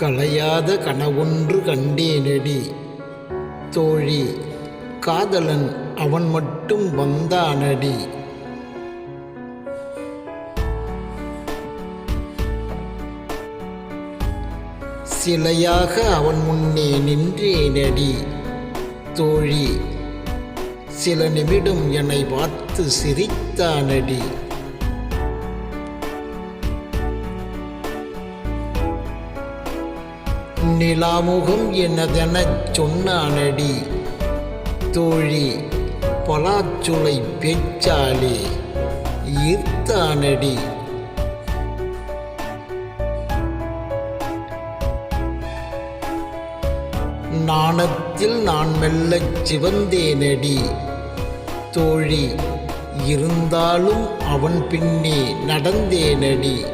கலையாத கனவொன்று கண்டேனடி. தோழி காதலன் அவன் மட்டும் வந்தானடி. சிலையாக அவன் முன்னே நின்றேனடி. தோழி சில நிமிடம் என்னை பார்த்து சிரித்தானடி. நிலாமுகம் எனதெனச் சொன்னானடி. தோழி பலாச்சுளை பேச்சாலே ஈர்த்தானடி. நாணத்தில் நான் மெல்லச் சிவந்தேனடி. தோழி இருந்தாலும் அவன் பின்னே நடந்தேனடி.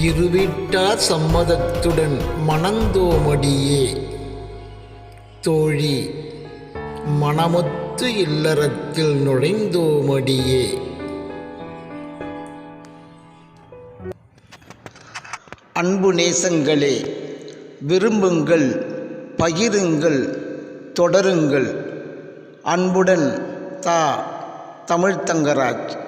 இருவிட்டார் சம்மதத்துடன் மணந்தோமடியே. தோழி மணமுத்து இல்லறத்தில் நுழைந்தோமடியே. அன்பு நேசங்களே விரும்புங்கள் பகிருங்கள் தொடருங்கள். அன்புடன் தா தமிழ்த்தங்கராஜ்